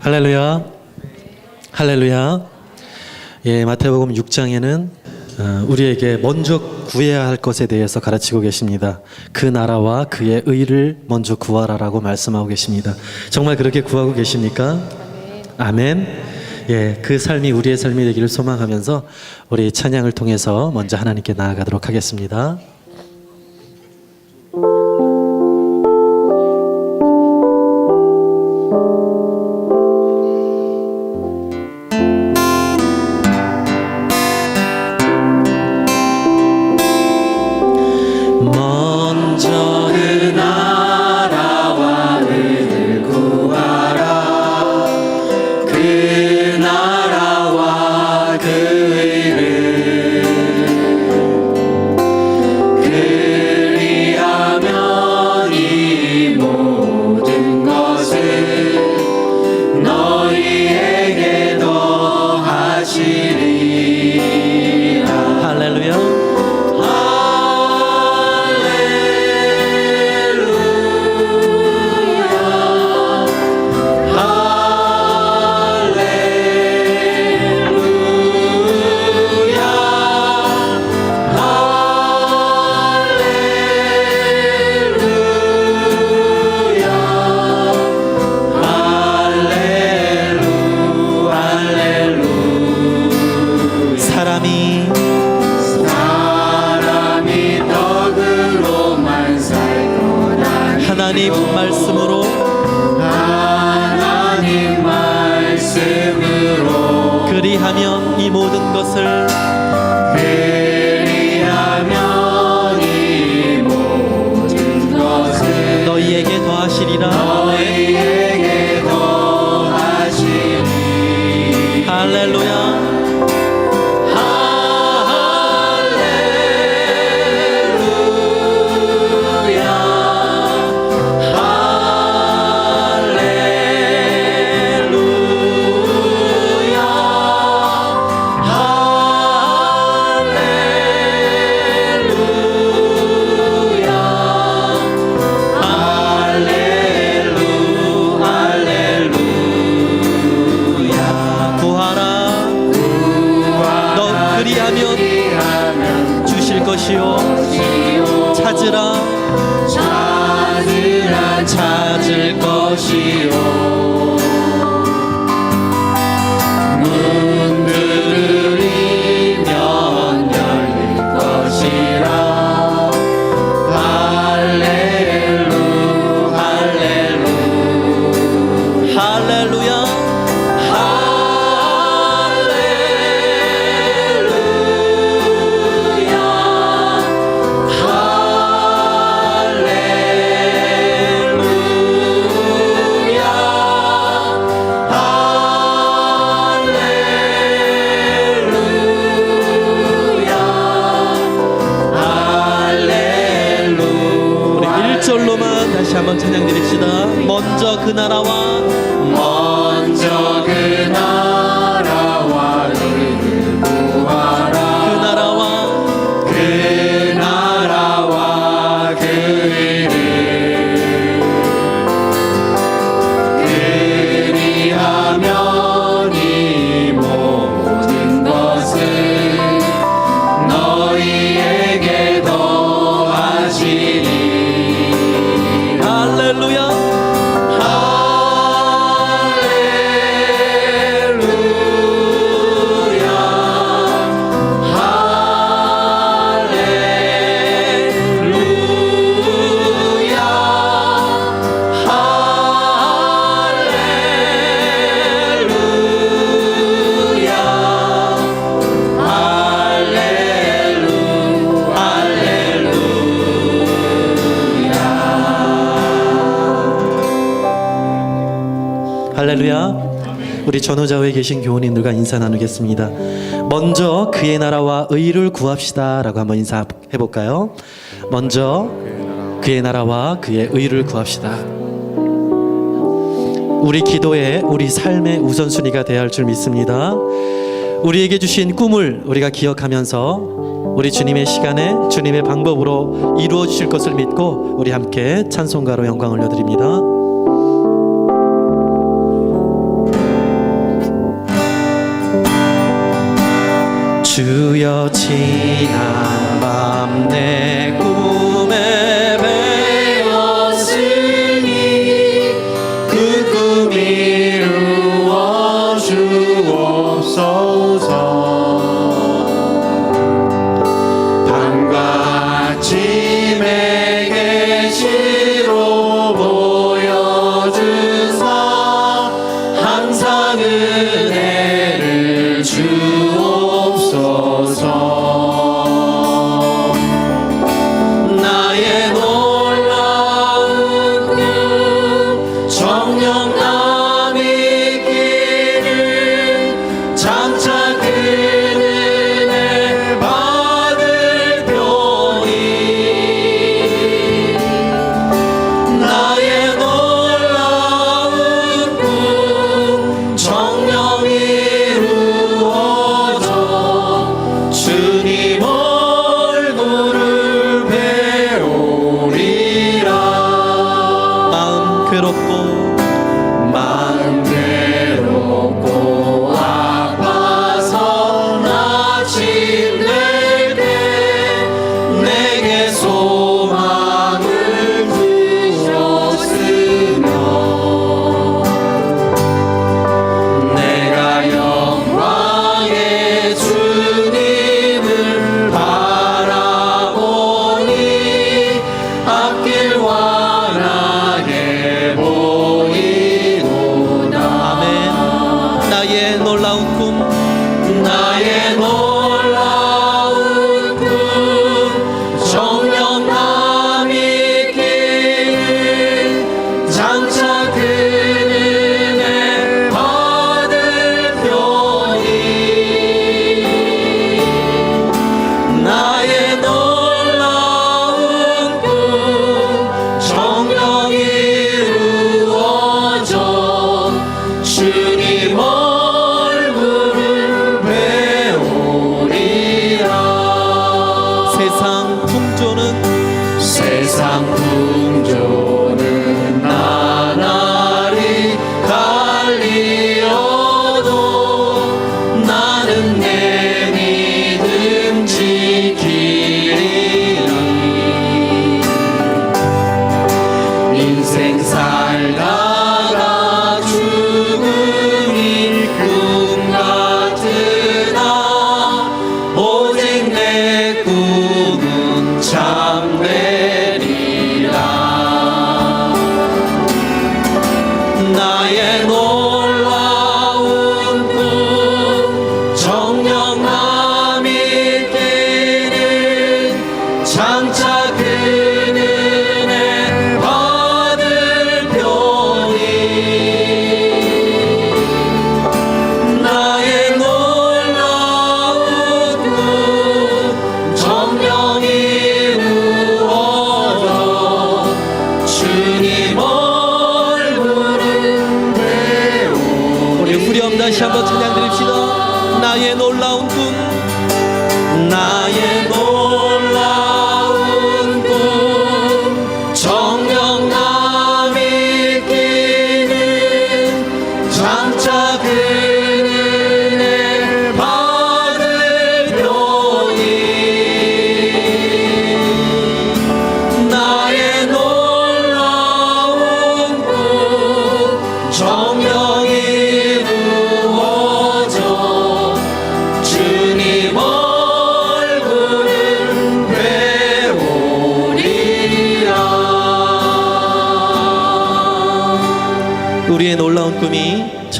할렐루야. 할렐루야. 예, 마태복음 6장에는 어, 우리에게 먼저 구해야 할 것에 대해서 가르치고 계십니다. 그 나라와 그의 의를 먼저 구하라라고 말씀하고 계십니다. 정말 그렇게 구하고 계십니까? 아멘. 예, 그 삶이 우리의 삶이 되기를 소망하면서 우리 찬양을 통해서 먼저 하나님께 나아가도록 하겠습니다. 하나님 말씀으로. 하나님 말씀으로. 그리하면 이 모든 것을 너 그리하면 주실 것이요. 찾으라. 찾으라 찾을 것이요 우리 전후좌우에 계신 교우님들과 인사 나누겠습니다. 먼저 그의 나라와 의를 구합시다라고 한번 인사해 볼까요? 먼저 그의 나라와 그의 의를 구합시다. 우리 기도에 우리 삶의 우선순위가 되어야 할 줄 믿습니다. 우리에게 주신 꿈을 우리가 기억하면서 우리 주님의 시간에 주님의 방법으로 이루어 주실 것을 믿고 우리 함께 찬송가로 영광을 올려드립니다. change. 괴롭고 마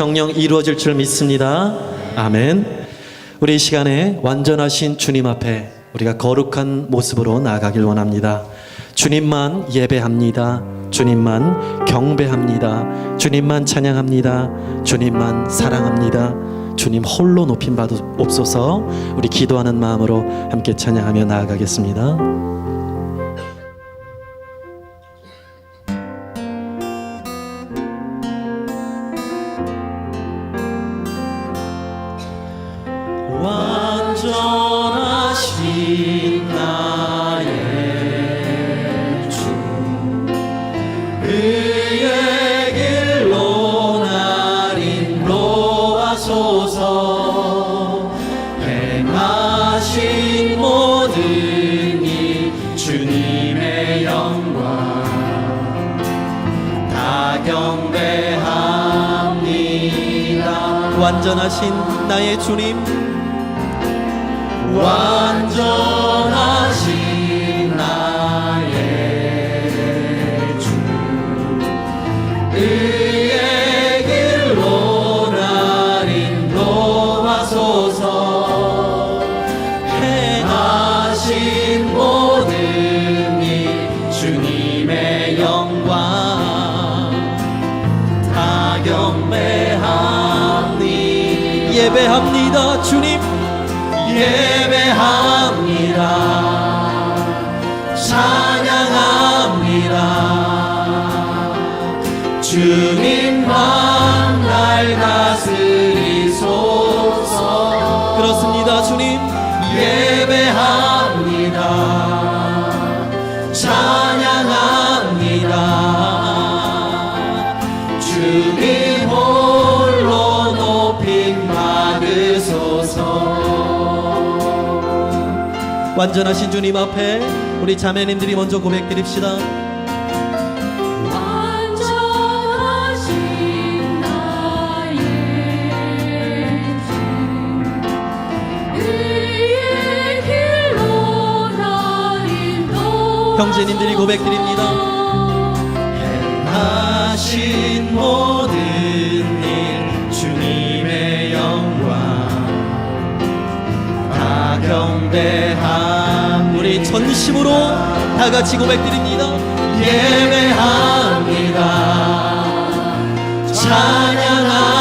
정령 이루어질 줄 믿습니다. 아멘. 우리 이 시간에 완전하신 주님 앞에 우리가 거룩한 모습으로 나아가길 원합니다. 주님만 예배합니다. 주님만 경배합니다. 주님만 찬양합니다. 주님만 사랑합니다. 주님 홀로 높임 받옵소서. 우리 기도하는 마음으로 함께 찬양하며 나아가겠습니다. 완전하신 나의 주. 그의 길로 날 인도하소서. 행하신 모든 일 주님의 영광. 다 경배합니다. 완전하신 나의 주님 완 주님만 날 다스리소서. 그렇습니다 주님. 예배합니다. 찬양합니다. 주님 홀로 높임 받으소서. 완전하신 주님 앞에 우리 자매님들이 먼저 고백드립시다 형제님들이 고백드립니다. 하신 모든 일 주님의 영광 다 경배함 우리 전심으로 다 같이 고백드립니다. 예배합니다. 찬양합니다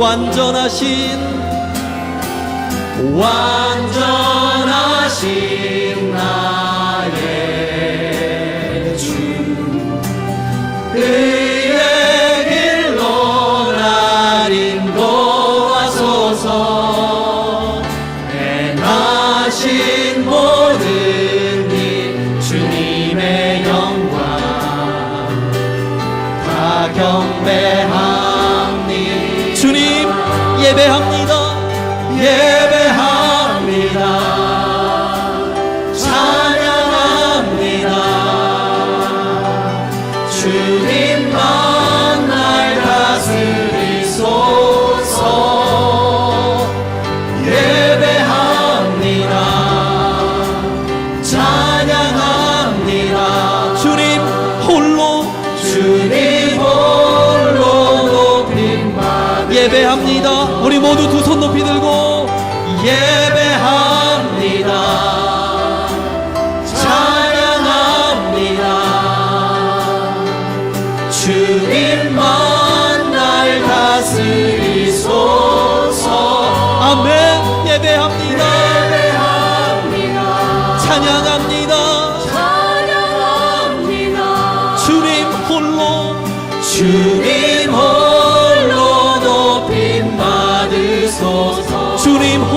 완전하신 완전하신 나 예배합니다. 예배 예배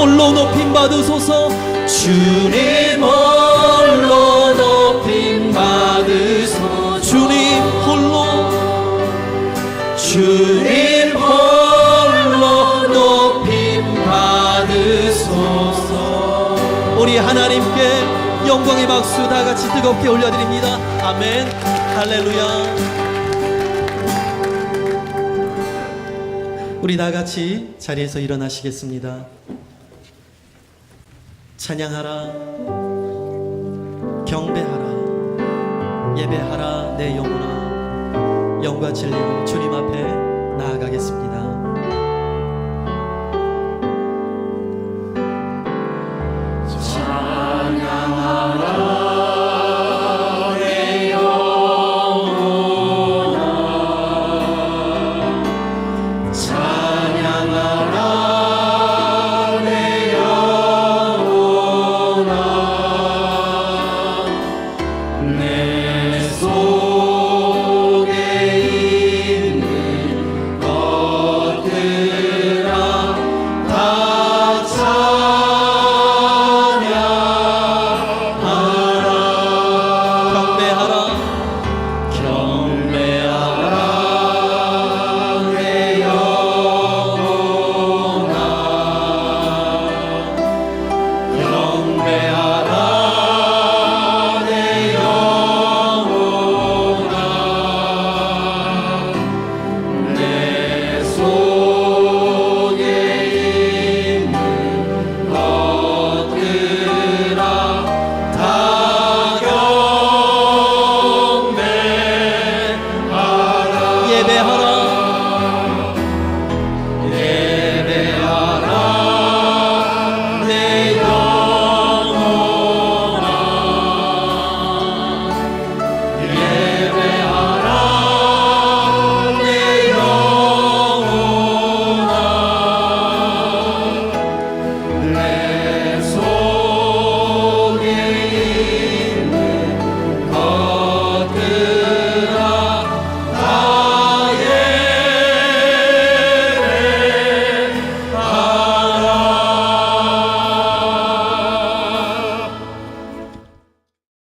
홀로 높임 받으소서? 주님 홀로 높임 받으소서? 주님 홀로? 주님 홀로 높임 받으소서? 우리 하나님께 영광의 박수 다 같이 뜨겁게 올려드립니다. 아멘. 할렐루야. 우리 다 같이 자리에서 일어나시겠습니다 찬양하라. 경배하라. 예배하라. 내 영혼아. 영과 진리로 주님 앞에 나아가겠습니다